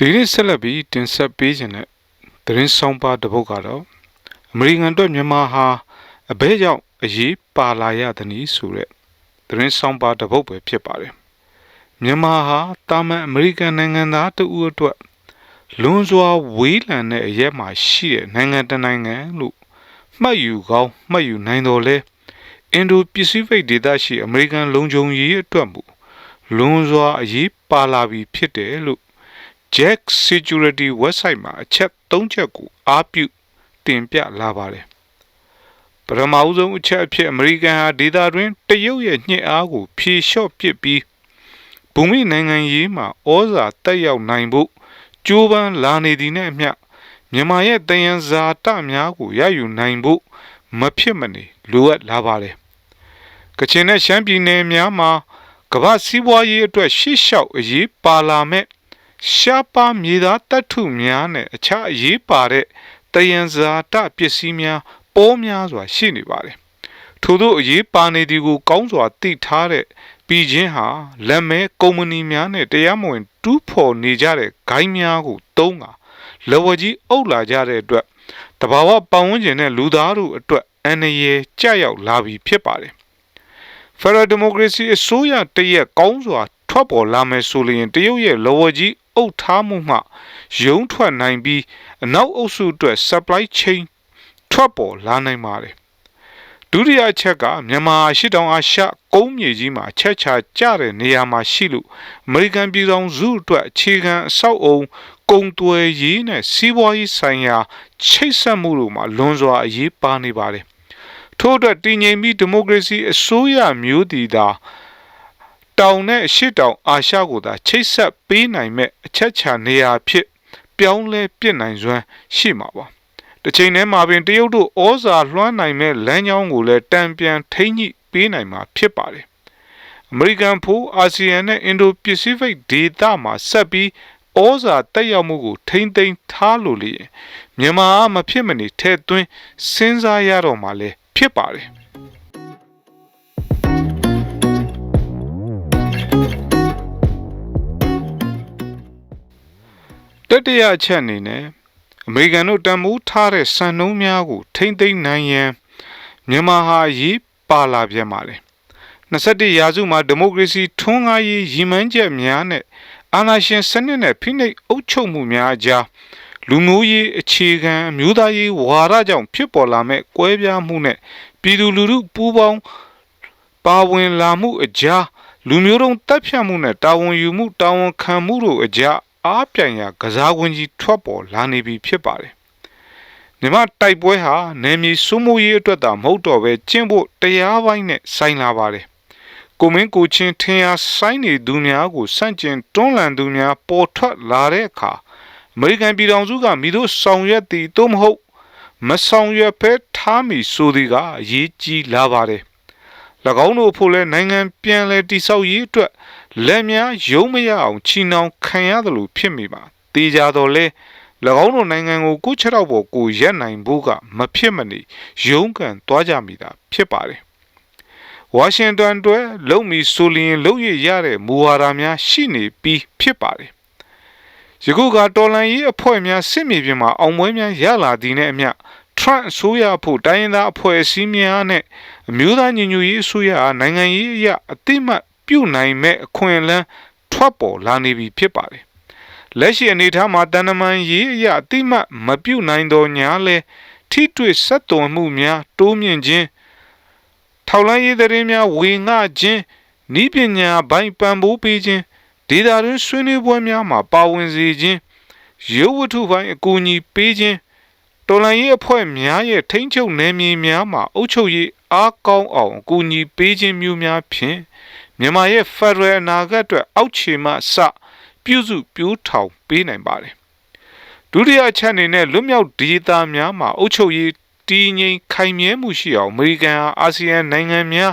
ဒီနေ့ဆက်လက်ပြီးတင်ဆက်ပေးခြင်းတဲ့သတင်းဆောင်ပါတစ်ပုဒ်ကတော့အမေရိကန်အတွက်မြန်မာဟာအဘဲကြောင့်အရေးပါလာရသည်နီဆိုတဲ့သတင်းဆောင်ပါတစ်ပုဒ်ပဲဖြစ်ပါတယ်မြန်မာဟာတာမန်အမေရိကန်နိုင်ငံသားတဦးအတွက်လွန်စွာဝေးလံတဲ့အရက်မှာရှိတဲ့နိုင်ငံတစ်နိုင်ငံလို့မှတ်ယူကောင်းမှတ်ယူနိုင်တော်လဲအင်ဒိုပစိဖိတ်ဒေသရှိအမေရိကန်လုံခြုံရေးအတွက်မူလွန်စွာအရေးပါလာပြီဖြစ်တယ်လို့ Jack Security website မှာအချက်၃ချက်ကိုအားပြုတင်ပြလာပါတယ်။ပထမဦးဆုံးအချက်အဖြစ်အမေရိကန်ဟာဒေသတွင်းတရုတ်ရဲ့ညှစ်အားကိုဖြေလျှော့ပစ်ပြီးဘူမိနိုင်ငံရေးမှာဩဇာတက်ရောက်နိုင်ဖို့ကြိုးပမ်းလာနေသည်နဲ့အမျှမြန်မာရဲ့တယံဇာတများကိုရယူနိုင်ဖို့မဖြစ်မနေလိုအပ်လာပါတယ်။ကချင်နဲ့ရှမ်းပြည်နယ်များမှာကမ္ဘာစည်းပွားရေးအတွက်ရှေ့လျှောက်အရေးပါလာမဲ့ ရှားပါမြေသားတတ်ထုများနဲ့အခြားအရေးပါတဲ့တယံဇာတပစ္စည်းများပေါများစွာရှိနေပါတယ်။ထို့သောအရေးပါနေသည်ကိုကောင်းစွာသိထားတဲ့ပြည်ချင်းဟာလက်မဲကုမ္ပဏီများနဲ့တရားမဝင်တူးဖော်နေကြတဲ့ဂိုင်းများကိုတုံးတာလဝကြီးအုပ်လာကြတဲ့အတွက်တဘာဝပတ်ဝန်းကျင်နဲ့လူသားတို့အတွက်အန္တရာယ်ကြရောက်လာပြီဖြစ်ပါတယ်။ Federal Democracy အစိုးရတရက်ကောင်းစွာထွက်ပေါ်လာမယ်ဆိုရင်တရုတ်ရဲ့လဝကြီး အုပ်ထားမှုမှရုံးထွက်နိုင်ပြီးအနောက်အုပ်စုအတွက် supply chain ထွက်ပေါ်လာနိုင်ပါတယ်ဒုတိယအချက်ကမြန်မာရှစ်တောင်အာရှကုန်းမြေကြီးမှာချက်ချာကျတဲ့နေရာမှာရှိလို့အမေရိကန်ပြည်ထောင်စုအတွက်အခြေခံအဆောက်အုံကုန်သွယ်ရေးနဲ့စီးပွားရေးဆိုင်ရာချိတ်ဆက်မှုတို့မှာလွန်စွာအရေးပါနေပါတယ်ထို့အတွက်တည်ငြိမ်ပြီးဒီမိုကရေစီအစိုးရမျိုးတည်သာ တောင်နဲ့ရှစ်တောင်အာရှကိုသာချိတ်ဆက်ပေးနိုင်မဲ့အချက်ချာနေရာဖြစ်ပြောင်းလဲပြစ်နိုင်စွမ်းရှိမှာပါတစ်ချိန်တည်းမှာပင်တရုတ်တို့ဩဇာလွှမ်းနိုင်မဲ့လမ်းကြောင်းကိုလည်းတံပြန်ထိမ့်ညှိပေးနိုင်မှာဖြစ်ပါတယ်အမေရိကန်ဖို့အာဆီယံနဲ့အင်ဒိုပစိဖိတ်ဒေသမှာဆက်ပြီးဩဇာတက်ရောက်မှုကိုထိမ့်သိမ်းထားလို့လေမြန်မာမဖြစ်မနေထဲသွင်းစဉ်းစားရတော့မှလည်းဖြစ်ပါတယ် တတိယအချက်အနေနဲ့အမေရိကန်တို့တန်မိုးထားတဲ့စံနှုန်းများကိုထိမ့်သိမ်းနိုင်ရန်မြန်မာဟာရေးပါလာပြန်ပါလေ21ရာစုမှာဒီမိုကရေစီထွန်းကားရေးရည်မှန်းချက်များနဲ့အာဏာရှင်စနစ်နဲ့ဖိနှိပ်အုပ်ချုပ်မှုများအကြားလူမျိုးရေးအခြေခံမျိုးသားရေးဝါဒကြောင့်ဖြစ်ပေါ်လာမဲ့ကွဲပြားမှုနဲ့ပြည်သူလူထုပူးပေါင်းပါဝင်လာမှုအကြားလူမျိုးတုံးတပ်ဖြတ်မှုနဲ့တာဝန်ယူမှုတာဝန်ခံမှုတို့အကြား အားပြိုင်ရာကစားကွင်းကြီးထွက်ပေါ်လာနေပြီဖြစ်ပါတယ်။မြမတိုက်ပွဲဟာနယ်မြေစိုးမိုးရေးအတွက်သာမဟုတ်တော့ပဲကျင့်ဖို့တရားပိုင်းနဲ့ဆိုင်လာပါတယ်။ကိုမင်းကိုချင်းထင်အားဆိုင်နေသူများကိုစန့်ကျင်တွန်းလှန်သူများပေါ်ထွက်လာတဲ့အခါအမေရိကန်ပြည်ထောင်စုကမိတို့ဆောင်ရွက်သည်သို့မဟုတ်မဆောင်ရွက်ဖဲထားမိဆိုသည်ကအရေးကြီးလာပါတယ်၎င်းတို့ဖို့လဲနိုင်ငံပြန်လဲတိဆောက်ရေးအတွက် လက်များယုံမရအောင်ချီနှောင်ခံရသလိုဖြစ်မိပါတေးကြတော့လဲ၎င်းတို့နိုင်ငံကိုကိုချထောက်ပေါ်ကိုရက်နိုင်ဖို့ကမဖြစ်မနေရုန်းကန်သွားကြမိတာဖြစ်ပါတယ်ဝါရှင်တန်တွဲလုံမီဆိုလျင်လုံရရတဲ့မူဝါဒများရှိနေပြီးဖြစ်ပါတယ်ယခုကတော်လန်ရေးအဖွဲ့များစစ်မြေပြင်မှာအောင်ပွဲများရလာသည်နဲ့အမျှ Trump အစိုးရဖို့တိုင်းရင်းသားအဖွဲ့အစည်းများနဲ့အမျိုးသားညီညွတ်ရေးအစိုးရအားနိုင်ငံရေးအရအတိမတ် ပြုနိုင်မဲ့အခွင့်အလမ်းထွက်ပေါ်လာနေပြီဖြစ်ပါတယ်။လက်ရှိအနေအထားမှာတန်တမန်ရေးအရအတိမတ်မပြုနိုင်တော့ညာလဲထိတွေ့ဆက်သွယ်မှုများတိုးမြင့်ခြင်းထောက်လန်းရေးသတင်းများဝေငှခြင်းဤပညာဘိုင်းပံ့ပိုးပေးခြင်းဒေတာတွင်ဆွေးနွေးပွဲများမှာပါဝင်စေခြင်းရုပ်ဝတ္ထုပိုင်းအကူအညီပေးခြင်းတော်လှန်ရေးအဖွဲ့များရဲ့ထိန်းချုပ်နယ်မြေများမှာအုပ်ချုပ်ရေးအားကောင်းအောင်အကူအညီပေးခြင်းမျိုးများဖြင့် မြန်မာရဲ့ဖက်ဒရယ်အနာဂတ်အတွက်အောက်ခြေမှစပြုစုပြိုးထောင်ပေးနိုင်ပါတယ်ဒုတိယအချက်အနေနဲ့လွတ်မြောက်ဒေသများမှာအုပ်ချုပ်ရေးတည်ငြိမ်ခိုင်မြဲမှုရှိအောင်အမေရိကန်ဟာအာဆီယံနိုင်ငံများ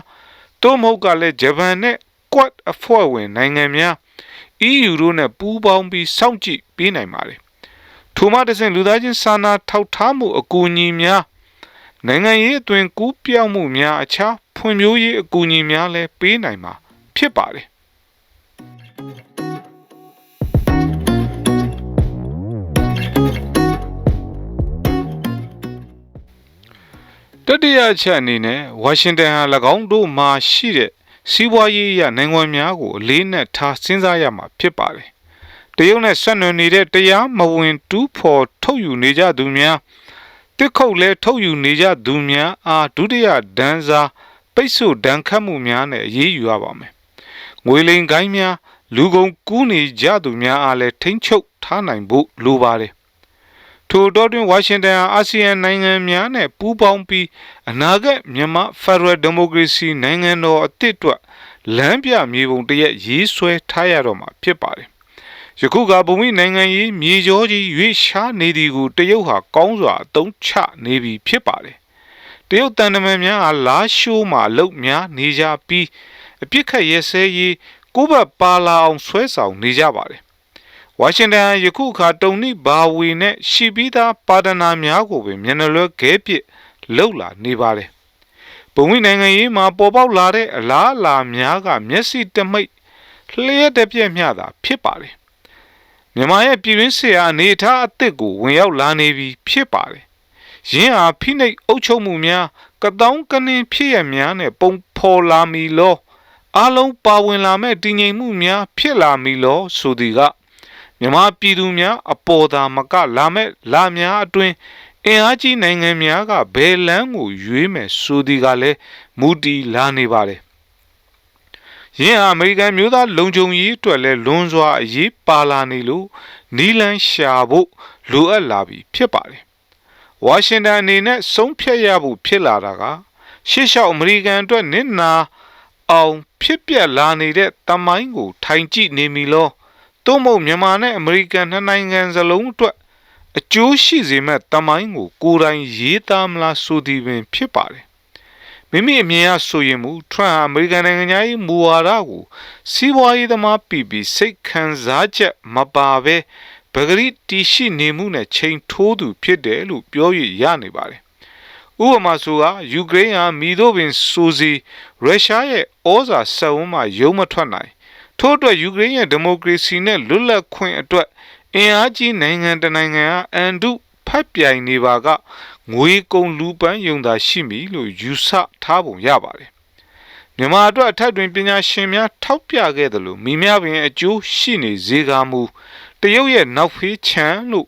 တို့မဟုတ်ကလည်းဂျပန်နဲ့ Quad အဖွဲ့ဝင်နိုင်ငံများ EU တို့နဲ့ပူးပေါင်းပြီးစောင့်ကြည့်ပေးနိုင်ပါတယ်ထိုမှတစ်ဆင့်လူသားချင်းစာနာထောက်ထားမှုအကူအညီများနိုင်ငံရေးအသွင်ကူးပြောင်းမှုများအခြားဖွံ့ဖြိုးရေးအကူအညီများလည်းပေးနိုင်မှာ ဖြစ်ပါတယ်တတိယချက်အနေနဲ့ဝါရှင်တန်ဟာ၎င်းတို့မှာရှိတဲ့စီးပွားရေးအရနိုင်ငံများကိုအလေးနက်ထားစဉ်းစားရမှာဖြစ်ပါတယ်။တရုတ်နဲ့ဆက်နွယ်နေတဲ့တရားမဝင်တူးဖော်ထုတ်ယူနေကြသူများတစ်ခုတ်လဲထုတ်ယူနေကြသူများအားဒုတိယဒဏ်စာပိတ်ဆို့ဒဏ်ခတ်မှုများနဲ့အေးအေးယူရပါမယ် ငွေလိမ်ကိုင်းများ လူကုန်ကူးနေကြသူများအားလည်းထိမ့်ချုပ်ထားနိုင်ဖို့လိုပါတယ်။ထို့တော့တွင်ဝါရှင်တန်ဟာအာဆီယံနိုင်ငံများနဲ့ပူးပေါင်းပြီးအနာဂတ်မြန်မာဖက်ဒရယ်ဒီမိုကရေစီနိုင်ငံတော်အသစ်အတွက်လမ်းပြမြေပုံတစ်ရက်ရေးဆွဲထားရတော့မှာဖြစ်ပါတယ်။ယခုကဗုံမိနိုင်ငံရေးမြေကျောကြီးရွေးရှားနေသည်ကိုတရုတ်ဟာကောင်းစွာအသုံးချနေပြီဖြစ်ပါတယ်။တရုတ်တန်တမန်များဟာလာရှိုးမှာအလုတ်များနေကြပြီး အပြစ်ခတ်ရဲစဲရေးကိုယ့်ဘက်ပါလာအောင်ဆွဲဆောင်နေကြပါတယ်။ဝါရှင်တန်ယခုအခါတုံနိဘာဝီနဲ့ရှိပြီးသားပါဒနာများကိုပင်မျက်နှာလွဲခဲပစ်လှုပ်လာနေပါတယ်။ပုံဝင်နိုင်ငံရေးမှာပေါ်ပေါက်လာတဲ့အလားအလာများကမျက်စိတမိတ်လျှက်တပြက်မျှသာဖြစ်ပါတယ်။မြန်မာရဲ့ပြည်တွင်းဆရာအနေအထားအသစ်ကိုဝင်ရောက်လာနေပြီဖြစ်ပါတယ်။ရင်းအားဖိနှိပ်အုပ်ချုပ်မှုများကတောင်းကနင်းဖြစ်ရများနဲ့ပုံဖော်လာမီလော အလုံးပါဝင်လာမဲ့တည်ငြိမ်မှုများဖြစ်လာမီလောဆိုသည်ကမြမပြည်သူများအပေါ်သာမကလာမဲ့လာများအတွင်အင်အားကြီးနိုင်ငံများကဘယ်လန်းကိုရွေးမယ်ဆိုသည်ကလည်းမူတီလာနေပါတယ်ယင်းအမေရိကန်မျိုးသားလုံခြုံရေးအတွက်လည်းလွန်စွာအရေးပါလာနေလို့နီလန်းရှာဖို့လိုအပ်လာပြီဖြစ်ပါတယ်ဝါရှင်တန်အနေနဲ့ဆုံးဖြတ်ရဖို့ဖြစ်လာတာကရှေ့လျှောက်အမေရိကန်အတွက်နစ်နာ အောင် ဖြစ်ပျက်လာနေတဲ့တမိုင်းကို ထိုင်ကြည့်နေမီလောသို့မဟုတ်မြန်မာနဲ့အမေရိကန်နှစ်နိုင်ငံစလုံးအတွက်အကျိုးရှိစေမဲ့တမိုင်းကိုကိုယ်တိုင်ရေးသားမလားဆိုသည်ပင် ဖြစ်ပါတယ်မိမိအမြင်အဆိုရင်မူထရန့်အမေရိကန်နိုင်ငံသား၏မူဝါဒကိုစီးပွားရေးသမားပြည်ပြီးစိတ်ခံစားချက်မပါဘဲပဂရိတီရှိနေမှုနဲ့ချိန်ထိုးသူဖြစ်တယ်လို့ပြောရရနေပါတယ် ဥပမာဆိုကယူကရိန်းဟာမိတို့ပင်ဆိုစီရုရှားရဲ့ဩဇာစက်ဝန်းမှရုံမထွက်နိုင်ထို့အတွက်ယူကရိန်းရဲ့ဒီမိုကရေစီနဲ့လွတ်လပ်ခွင့်အတွက်အင်အားကြီးနိုင်ငံတနိုင်ငံဟာအန်တုဖတ်ပြိုင်နေပါကငွေကုန်လူပန်းယုံသာရှိမည်လို့ယူဆထားပုံရပါတယ်မြန်မာအတွက်အထက်တွင်ပညာရှင်များထောက်ပြခဲ့တယ်လို့မိများပင်အကျိုးရှိနေစေကာမူတရုတ်ရဲ့နောက်ဖေးချမ်းလို့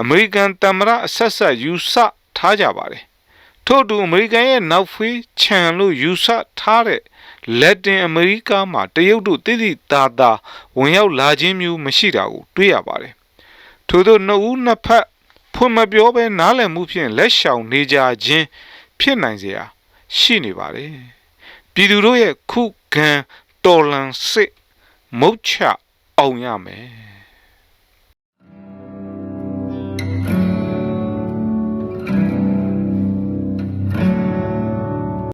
အမေရိကန်တမရအဆက်ဆက်ယူဆထားကြပါတယ် ထို့အတူအမေရိကန်ရဲ့နောက်ဖေးချန်လို့ယူဆထားတဲ့လက်တင်အမေရိကမှာတရုတ်တို့တိတိတာတာဝင်ရောက်လာခြင်းမျိုးမရှိတာကိုတွေ့ရပါတယ်။ထို့သောနှစ်ဦးနှစ်ဖက်ဖွင့်မပြောဘဲနားလည်မှုဖြင့်လက်ရှောင်နေကြခြင်းဖြစ်နိုင်စရာရှိနေပါတယ်။ပြည်သူတို့ရဲ့ခုခံတော်လန်စစ်မုတ်ချအောင်ရမယ်